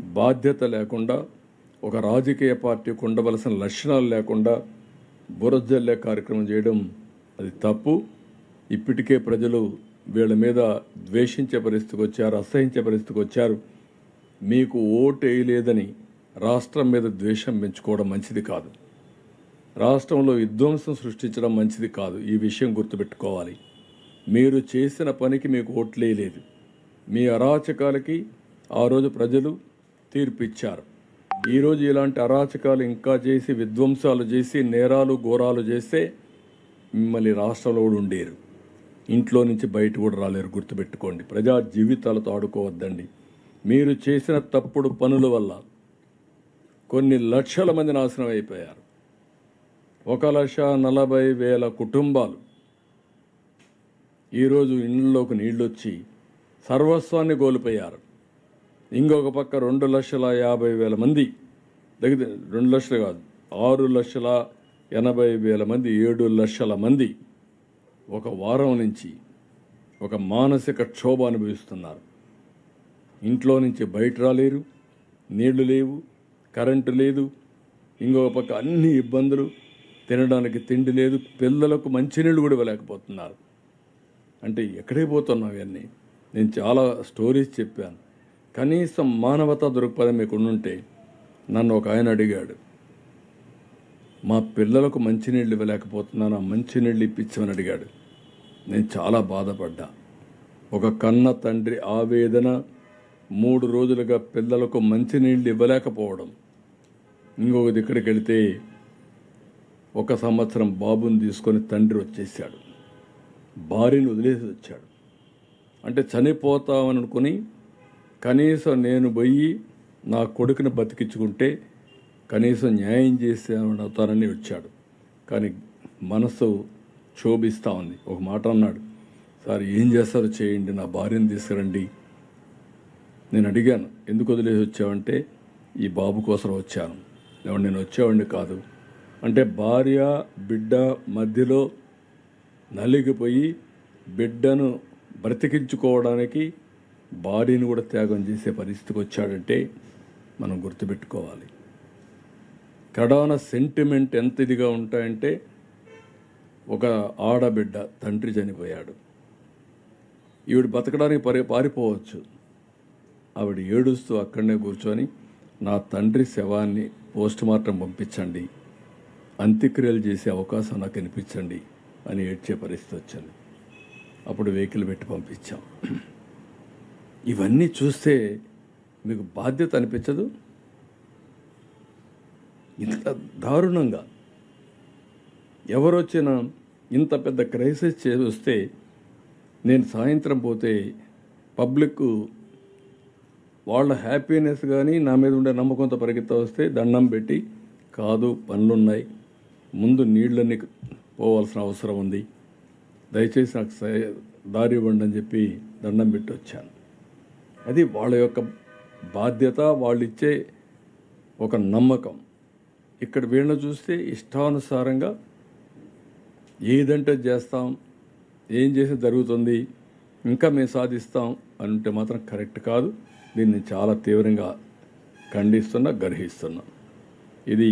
బాధ్యత లేకుండా ఒక రాజకీయ పార్టీకి ఉండవలసిన లక్షణాలు లేకుండా బురజల్లే కార్యక్రమం చేయడం అది తప్పు. ఇప్పటికే ప్రజలు వీళ్ళ మీద ద్వేషించే పరిస్థితికి వచ్చారు అసహించే పరిస్థితికి వచ్చారు. మీకు ఓటు వేయలేదని రాష్ట్రం మీద ద్వేషం పెంచుకోవడం మంచిది కాదు. రాష్ట్రంలో విధ్వంసం సృష్టించడం మంచిది కాదు. ఈ విషయం గుర్తుపెట్టుకోవాలి. మీరు చేసిన పనికి మీకు ఓట్లేయలేదు మీ అరాచకాలకి ఆ రోజు ప్రజలు తీర్పిచ్చారు. ఈరోజు ఇలాంటి అరాచకాలు ఇంకా చేసి విధ్వంసాలు చేసి నేరాలు ఘోరాలు చేస్తే మిమ్మల్ని రాష్ట్రంలో కూడా ఉండేరు. ఇంట్లో నుంచి బయట కూడా రాలేరు గుర్తుపెట్టుకోండి. ప్రజా జీవితాలతో ఆడుకోవద్దండి. మీరు చేసిన తప్పుడు పనుల వల్ల కొన్ని లక్షల మంది నాశనం అయిపోయారు. ఒక లక్ష నలభై వేల కుటుంబాలు ఈరోజు ఇళ్ళలోకి నీళ్ళొచ్చి సర్వస్వాన్ని కోల్పోయారు. ఇంకొక పక్క రెండు లక్షల యాభై వేల మంది. దగ్గర రెండు లక్షలు కాదు ఆరు లక్షల ఎనభై వేల మంది ఏడు లక్షల మంది ఒక వారం నుంచి ఒక మానసిక క్షోభ అనుభవిస్తున్నారు. ఇంట్లో నుంచి బయట రాలేరు నీళ్ళు లేవు కరెంటు లేదు ఇంకొక పక్క అన్ని ఇబ్బందులు తినడానికి తిండి లేదు పిల్లలకు మంచినీళ్ళు కూడా ఇవ్వలేకపోతున్నారు. అంటే ఎక్కడే పోతున్నావు ఇవన్నీ? నేను చాలా స్టోరీస్ చెప్పాను. కనీసం మానవతా దృక్పథం మీకు ఉండుంటే నన్ను ఒక ఆయన అడిగాడు. మా పిల్లలకు మంచినీళ్ళు ఇవ్వలేకపోతున్నాను ఆ మంచినీళ్ళు ఇప్పించమని అడిగాడు. నేను చాలా బాధపడ్డా. ఒక కన్న తండ్రి ఆవేదన మూడు రోజులుగా పిల్లలకు మంచినీళ్ళు ఇవ్వలేకపోవడం. ఇంకొక దగ్గరికి వెళితే ఒక సంవత్సరం బాబుని తీసుకొని తండ్రి వచ్చేసాడు. భార్యను వదిలేసి వచ్చాడు. అంటే చనిపోతామని అనుకుని కనీసం నేను పోయి నా కొడుకుని బతికించుకుంటే కనీసం న్యాయం చేసేమని అవుతానని వచ్చాడు. కానీ మనసు క్షోభిస్తూ ఉంది. ఒక మాట అన్నాడు. సార్ ఏం చేస్తారో చేయండి నా భార్యను తీసుకురండి. నేను అడిగాను. ఎందుకు వదిలేసి వచ్చావంటే ఈ బాబు కోసం వచ్చాను. లేవండి నేను వచ్చేవాడిని కాదు. అంటే భార్య బిడ్డ మధ్యలో నలిగిపోయి బిడ్డను బ్రతికించుకోవడానికి బాడీని కూడా త్యాగం చేసే పరిస్థితికి వచ్చాడంటే మనం గుర్తుపెట్టుకోవాలి. కడాన సెంటిమెంట్ ఎంత ఇదిగా ఉంటాయంటే ఒక ఆడబిడ్డ తండ్రి చనిపోయాడు. ఈవిడ బతకడానికి పరి పారిపోవచ్చు. ఆవిడ ఏడుస్తూ అక్కడనే కూర్చొని నా తండ్రి శవాన్ని పోస్ట్ మార్టం పంపించండి. అంత్యక్రియలు చేసే అవకాశం నాకు అనిపించండి అని ఏడ్చే పరిస్థితి వచ్చింది. అప్పుడు వెహికల్ పెట్టి పంపించాం. ఇవన్నీ చూస్తే మీకు బాధ్యత అనిపించదు? ఇంత దారుణంగా. ఎవరొచ్చినా ఇంత పెద్ద క్రైసిస్ చేస్తే నేను సాయంత్రం పోతే పబ్లిక్ వాళ్ళ హ్యాపీనెస్ కానీ నా మీద ఉండే నమ్మకంతో పరిగెత్త వస్తే దండం పెట్టి కాదు పనులున్నాయి. ముందు నీళ్ళని పోవాల్సిన అవసరం ఉంది. దయచేసి నాకు దారి ఇవ్వండి అని చెప్పి దండం పెట్టి వచ్చాను. అది వాళ్ళ యొక్క బాధ్యత వాళ్ళు ఇచ్చే ఒక నమ్మకం. ఇక్కడ వీళ్ళని చూస్తే ఇష్టానుసారంగా ఏదంటే చేస్తాం ఏం చేసి జరుగుతుంది ఇంకా మేము సాధిస్తాం అని ఉంటే మాత్రం కరెక్ట్ కాదు. దీన్ని చాలా తీవ్రంగా ఖండిస్తున్నా గర్హిస్తున్నా. ఇది